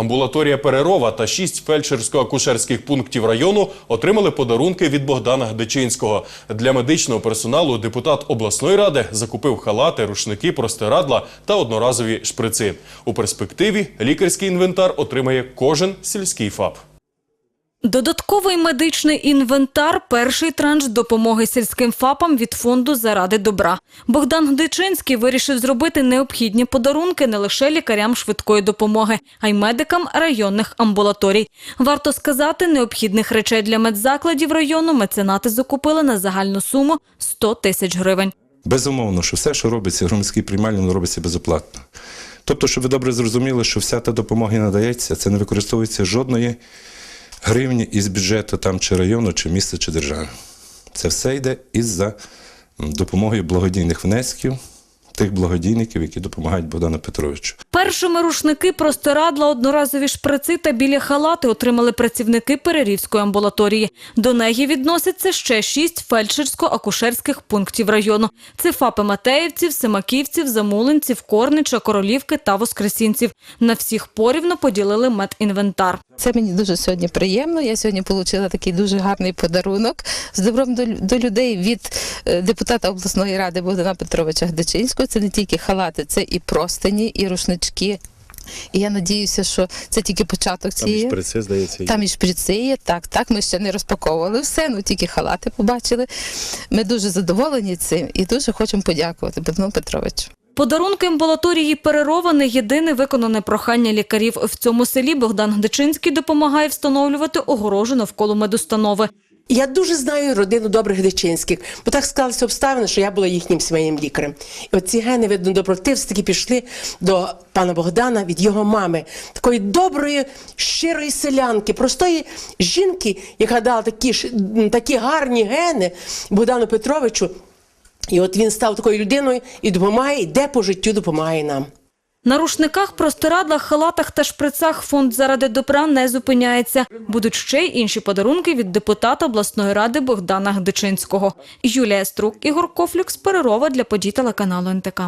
Амбулаторія Перерова та шість фельдшерсько-акушерських пунктів району отримали подарунки від Богдана Гдечинського. Для медичного персоналу депутат обласної ради закупив халати, рушники, простирадла та одноразові шприци. У перспективі лікарський інвентар отримає кожен сільський ФАП. Додатковий медичний інвентар перший транш допомоги сільським ФАПам від фонду заради добра. Богдан Гдичинський вирішив зробити необхідні подарунки не лише лікарям швидкої допомоги, а й медикам районних амбулаторій. Варто сказати, необхідних речей для медзакладів району меценати закупили на загальну суму 100 тисяч гривень. Безумовно, що все, що робиться в громадській робиться безоплатно. Тобто, щоб ви добре зрозуміли, що вся та допомога надається, це не використовується жодної гривні із бюджету там чи району, чи міста, чи держави. Це все йде із-за допомогою благодійних внесків тих благодійників, які допомагають Богдану Петровичу. Першими рушники, простирадла, одноразові шприци та білі халати отримали працівники Перерівської амбулаторії. До неї відносяться ще шість фельдшерсько-акушерських пунктів району. Це ФАПи Матеївців, Семаківців, Замулинців, Корнича, Королівки та Воскресінців. На всіх порівно поділили медінвентар. Це мені дуже сьогодні приємно. Я сьогодні отримала такий дуже гарний подарунок з добром до, людей від е, депутата обласної ради Богдана Петровича Гдечинського. Це не тільки халати, це і простині, і рушнички. І я надіюся, що це тільки початок цієї. шприци, здається, Там і шприци є, так, так. Ми ще не розпаковували все, ну тільки халати побачили. Ми дуже задоволені цим і дуже хочемо подякувати Богдану Петровичу. Подарунки амбулаторії Перерова не єдине виконане прохання лікарів. В цьому селі Богдан Гдичинський допомагає встановлювати огорожу навколо медустанови. Я дуже знаю родину добрих Гречинських, бо так склалися обставини, що я була їхнім сімейним лікарем. І от ці гени, видно, доброти все-таки пішли до пана Богдана від його мами, такої доброї, щирої селянки, простої жінки, яка дала такі, такі гарні гени Богдану Петровичу. І от він став такою людиною і допомагає, і де по життю допомагає нам. На рушниках, простирадлах, халатах та шприцах фонд заради добра не зупиняється. Будуть ще й інші подарунки від депутата обласної ради Богдана Гдичинського. Юлія Струк, Ігор Кофлюк Перерова для подій телеканалу НТК.